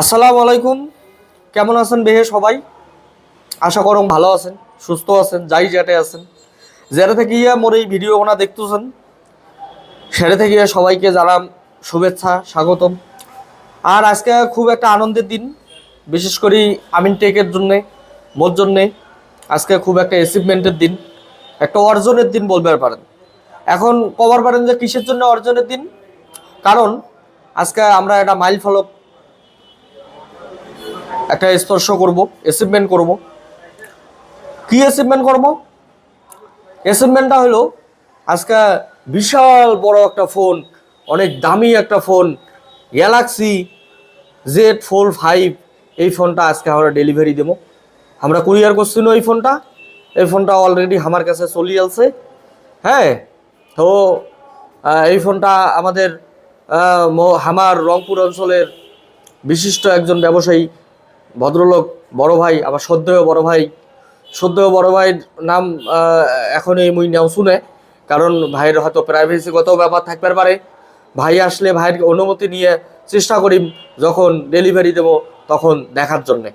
আসসালামু আলাইকুম। কেমন আছেন বেহে সবাই? আশা করম ভালো আছেন, সুস্থ আছেন, যাই যেটে আছেন। যেটা থেকে ইয়া মোর এই ভিডিও ওনা দেখতেছেন। সেটা থেকে সবাইকে জানাম শুভেচ্ছা, স্বাগতম। আর আজকে খুব একটা আনন্দের দিন, বিশেষ করে আমিন টেকের জন্যে, মোর জন্যে। আজকে খুব একটা অ্যাচিভমেন্টের দিন, একটা অর্জনের দিন বলতে পারেন। এখন কভার পারেন যে কিসের জন্য অর্জনের দিন? কারণ আজকে আমরা একটা মাইল ফলক একটা স্পর্শ করব অ্যাচিভমেন্ট করব। কি অ্যাচিভমেন্ট করব? অ্যাচিভমেন্টটা হলো, আজকে বিশাল বড় একটা ফোন অনেক দামি একটা phone Galaxy Z four five এই ফোনটা আজকে আমরা ডেলিভারি দেবো। আমরা কুরিয়ার করছি না এই ফোনটা এই ফোনটা অলরেডি আমার কাছে চলে আসছে। হ্যাঁ তো এই ফোনটা আমাদের আমার রংপুর অঞ্চলের বিশিষ্ট একজন ব্যবসায়ী ভদ্রলোক, বড় ভাই আমার সদ্যেয় বড় ভাই। সদ্যেয় বড় ভাইয়ের নাম এখন এই মুই নাম শুনে, কারণ ভাইয়ের হয়তো প্রাইভেসিগত ব্যাপার থাকতে পারে। ভাই আসলে ভাইয়ের অনুমতি নিয়ে চেষ্টা করি যখন ডেলিভারি দেব, তখন দেখার জন্যে।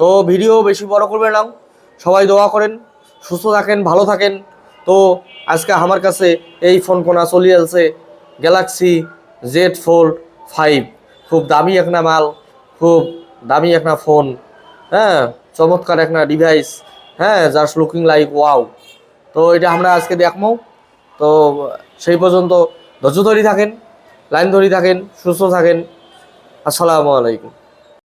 তো ভিডিও বেশি বড় করবে না। সবাই দোয়া করেন, সুস্থ থাকেন, ভালো থাকেন। তো আজকে আমার কাছে এই ফোন কোনা চলে আসছে গ্যালাক্সি জেড ফোর ফাইভ খুব দামি একটা মাল, খুব দামি একটা ফোন হ্যাঁ চমৎকার একটা ডিভাইস হ্যাঁ জাস্ট লুকিং লাইক ওয়াও তো এটা আমরা আজকে দেখব। তো সেই পর্যন্ত ধৈর্য ধরি থাকেন, লাইন ধরি থাকেন, সুস্থ থাকেন। আসসালামু আলাইকুম।